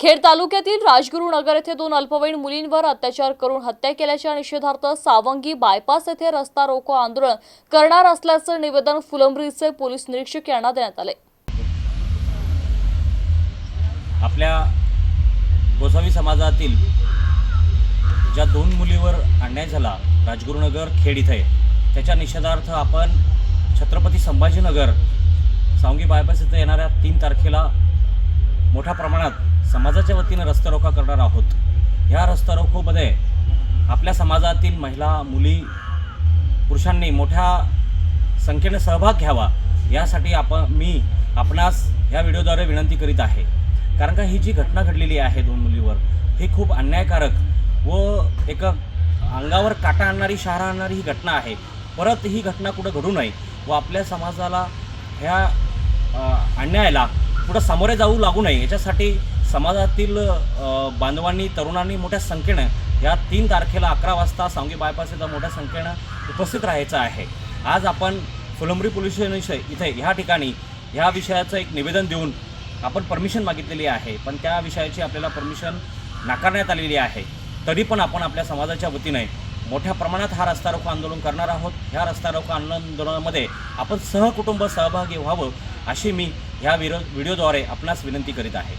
खेड तालुक्यातील राजगुरुनगर येथे दोन अल्पवयीन मुलींवर अत्याचार करून हत्या केल्याच्या निषेधार्थ सावंगी बायपास येथे रस्ता रोको आंदोलन करणार असल्याचं निवेदन फुलंब्रीचे पोलीस निरीक्षक यांना देण्यात आले. आपल्या गोसावी समाजातील ज्या दोन मुलीवर अन्याय झाला राजगुरुनगर खेड इथे त्याच्या निषेधार्थ आपण छत्रपती संभाजीनगर सावंगी बायपास इथं येणाऱ्या तीन तारखेला मोठ्या प्रमाणात समाजाच्या वतीनं रस्ता रोका करणार आहोत. ह्या रस्तारोकोमध्ये आपल्या समाजातील महिला मुली पुरुषांनी मोठ्या संख्येने सहभाग घ्यावा यासाठी आपण मी आपणास या व्हिडिओद्वारे विनंती करीत आहे. कारण का ही जी घटना घडलेली आहे दोन मुलीवर ही खूप अन्यायकारक व एका अंगावर काटा आणणारी शहारा आणणारी ही घटना आहे. परत ही घटना कुठं घडू नये व आपल्या समाजाला ह्या अन्यायाला पुढं सामोरे जाऊ लागू नये याच्यासाठी समाजातील बांधवांनी तरुणांनी मोठ्या संख्येनं या तीन तारखेला अकरा वाजता सांगी बायपास इथं मोठ्या संख्येनं उपस्थित राहायचं आहे. आज आपण फुलंब्री पोलीस स्टेशन इथे ह्या ठिकाणी ह्या विषयाचं एक निवेदन देऊन आपण परमिशन मागितलेली आहे. पण त्या विषयाची आपल्याला परमिशन नाकारण्यात आलेली आहे. तरी पण आपण आपल्या समाजाच्या वतीने मोठ्या प्रमाणात हा रस्ता रोको आंदोलन करणार आहोत. ह्या रस्ता रोको आंदोलनामध्ये आपण सहकुटुंब सहभागी व्हावं अशी मी ह्या विरो व्हिडिओद्वारे आपणास विनंती करीत आहे.